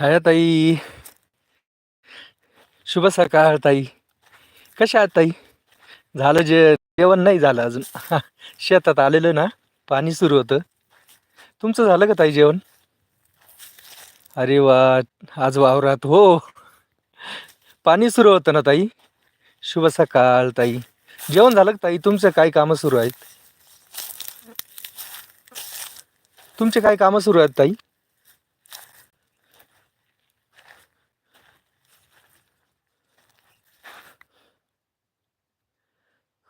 छायाताई शुभ सकाळ ताई. कशा आहात ताई? झालं जे जेवण नाही झालं अजून. शेतात आलेलं ना पाणी सुरू होतं. तुमचं झालं का ताई जेवण? अरे वा आज वावरात हो. पाणी सुरू होतं ना ताई? शुभ सकाळ ताई. जेवण झालं का ताई? तुमचं काय कामं सुरू आहेत? तुमचे काय कामं सुरू आहेत ताई?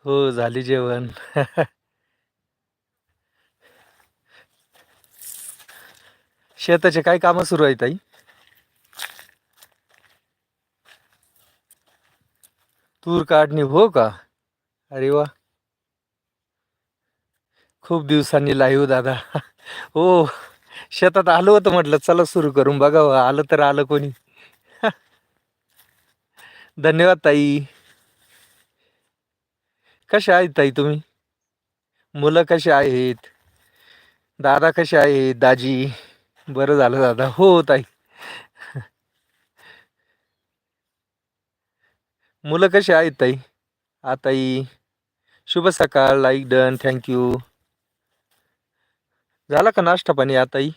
हो झाली जेवण. शेताचे काय कामं सुरू आहेत ताई? तूर काढणी हो का? अरे वा. खूप दिवसांनी लाईव्ह दादा. हो शेतात आलो होतं म्हटलं चला सुरू करून बघा आलं तर आलं कोणी. धन्यवाद ताई. कशा आहेत ताई तुम्ही? मुलं कशी आहेत? दादा कसे आहेत? दाजी? बरं झालं दादा. हो ताई. मुलं कशी आहेत ताई? आताई शुभ सकाळ. लाईक डन थँक्यू झाला का नाश्ता पाणी आताई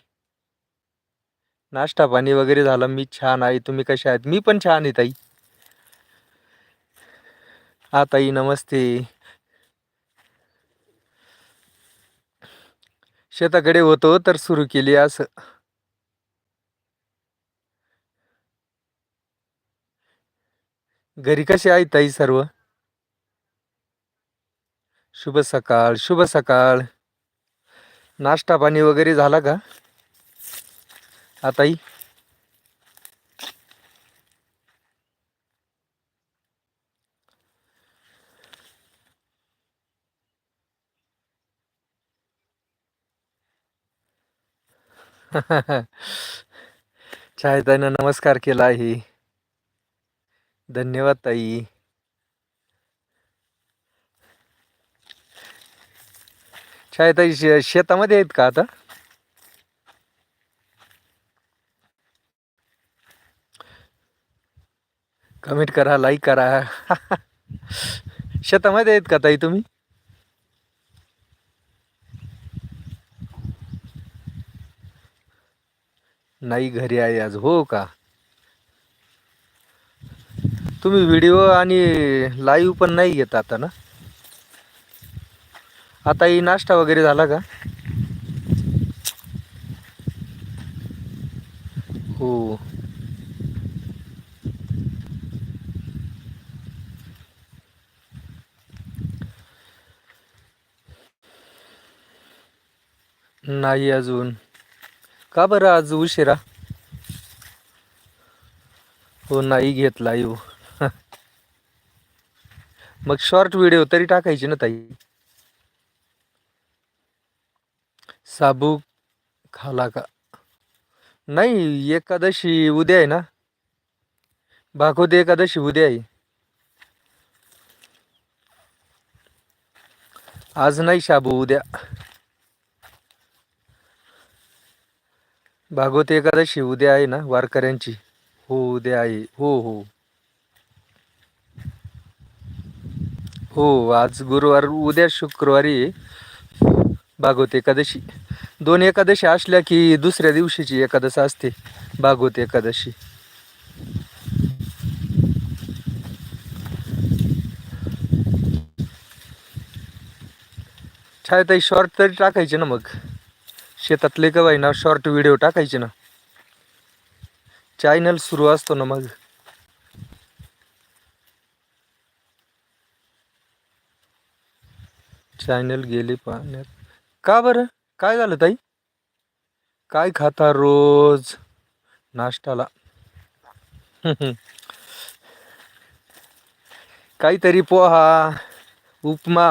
नाश्ता पाणी वगैरे झालं. मी छान आहे. तुम्ही कशा आहेत? मी पण छान आहे ताई. आताई नमस्ते. शेताकडे होतो तर सुरू केली असं. घरी कसे आहे ताई सर्व? शुभ सकाळ शुभ सकाळ. नाश्ता पाणी वगैरे झाला का? आताई छायताईनं नमस्कार केला आहे. धन्यवाद ताई. छायताई शे शेतामध्ये आहेत का आता? कमेंट करा लाईक करा. शेतामध्ये आहेत का ताई तुम्ही? नाही घरी आहे आज हो का? तुम्ही व्हिडिओ आणि लाईव्ह पण नाही घेत आता ना? आता ही नाश्ता वगैरे झाला का? हो. नाही अजून. का बरं आज उशिरा? हो नाही घेतला येऊ मग शॉर्ट व्हिडिओ तरी टाकायची ना ताई. साबू खाला का? नाही एकादशी उद्या आहे ना? भागवती एकादशी उद्या आहे. आज नाही शाबू उद्या. भागवती एकादशी उद्या आहे ना वारकऱ्यांची. हो उद्या आहे. हो हो. हो आज गुरुवार उद्या शुक्रवारी भागवत एकादशी. दोन एकादशी असल्या की दुसऱ्या दिवशीची एकादश असते भागवत एकादशी. छायताई शॉर्ट तरी टाकायचे ना मग? शेतातले का ना शॉर्ट व्हिडिओ टाकायचे ना. चॅनल सुरू असतो ना मग. चॅनल गेले पाहण्यात का बरं? काय झालं ताई? काय खाता रोज? नाश्ताला काहीतरी पोहा उपमा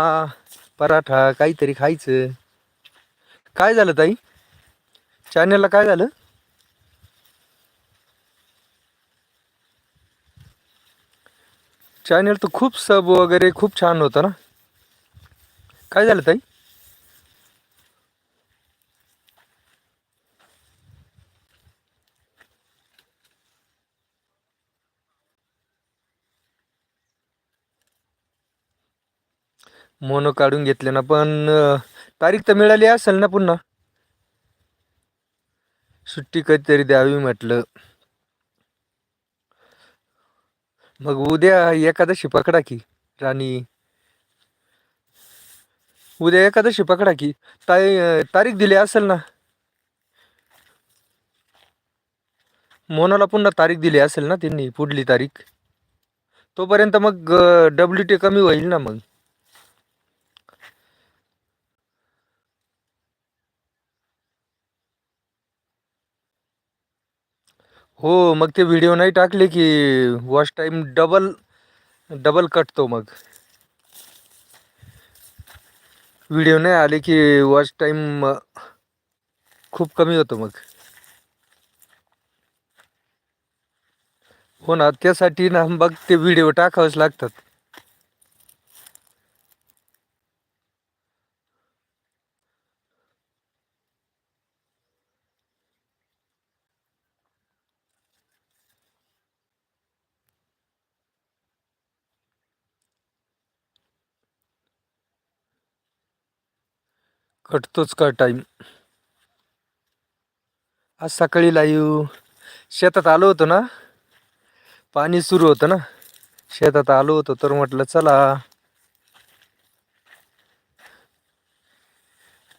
पराठा काहीतरी खायचं. काय झालं ताई? चॅनेलला काय झालं? चॅनेल तर खूप सब वगैरे खूप छान होतं ना? काय झालं ताई? मोनो काढून घेतले ना पण तारीख तर मिळाली असेल ना पुन्हा. सुट्टी कधीतरी द्यावी म्हटलं. मग उद्या एकादशी पकडा की राणी. उद्या एकादशी पकडा की ताई तारीख दिली असेल ना. मोनाला पुन्हा तारीख दिली असेल ना त्यांनी पुढली तारीख. तोपर्यंत मग डब्ल्यू टी कमी होईल ना मग. हो मग ते व्हिडिओ नाही टाकले की वॉच टाईम डबल डबल कटतो मग. व्हिडिओ नाही आले की वॉच टाईम खूप कमी होतो मग. हो ना त्यासाठी ना मग ते व्हिडिओ टाकावेच लागतात. कटतोच का टाईम आज सकाळी लाईव. शेतात आलो होतो ना? पाणी सुरू होतं ना? शेतात आलो होतो तर म्हटलं चला.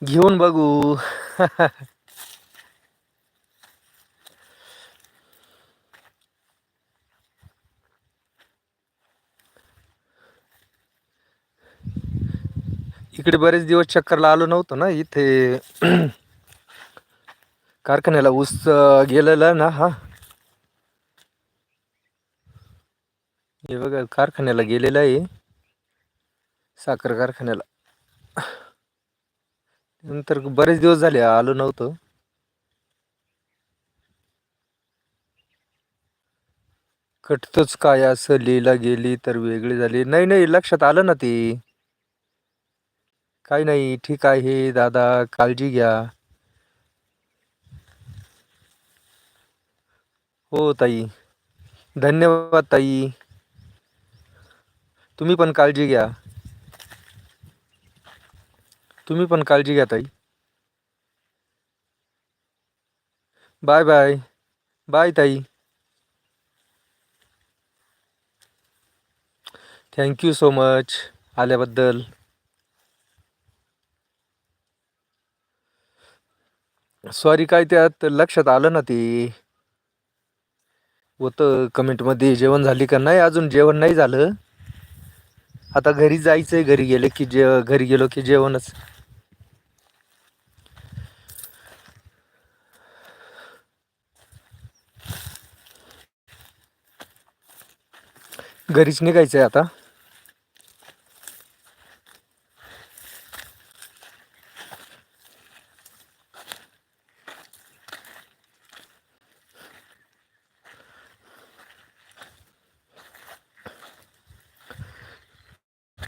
घेऊन बघू. इकडे बरेच दिवस चक्करला आलो नव्हतो ना इथे कारखान्याला ऊस गेलेला ना हा. हे बघा कारखान्याला गेलेला आहे. साखर कारखान्याला. नंतर बरेच दिवस झाले आलो नव्हतो. कटतोच काय असं लिहिला गेली तर वेगळी झाली. नाही नाही लक्षात आलं ना ती. काही नाही, ठीक आहे दादा काळजी घ्या हो ताई, धन्यवाद ताई। तुम्ही पण काळजी घ्या तुम्ही पण काळजी घ्या ताई। बाय बाय बाय ताई। थँक्यू सो मच आल्याबद्दल। सॉरी काय त्यात लक्षात आलं ना ते? होतं कमेंटमध्ये जेवण झाली का नाही? अजून जेवण नाही झालं. आता घरी जायचंय घरी गेले की जे घरी गेलो की जेवणच. घरीच निघायचंय आता.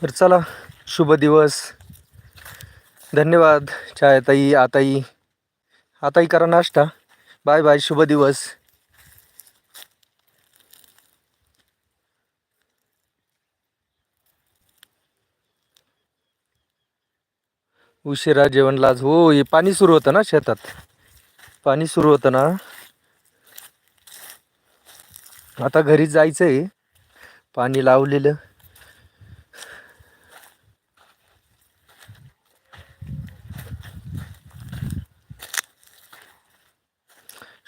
तर चला शुभ दिवस. धन्यवाद छायाताई आताई. आताई करा नाश्ता. बाय बाय शुभ दिवस. उशिरा जेवणला आज हो हे पाणी सुरू होतं ना शेतात? पाणी सुरू होतं ना? आता घरी आहे पाणी लावलेलं.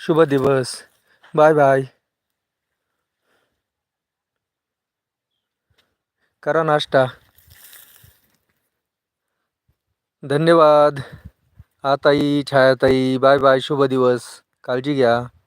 शुभ दिवस. Bye bye. करा नाश्ता. धन्यवाद. आताई छायाताई बाय बाय शुभ दिवस. काळजी घ्या.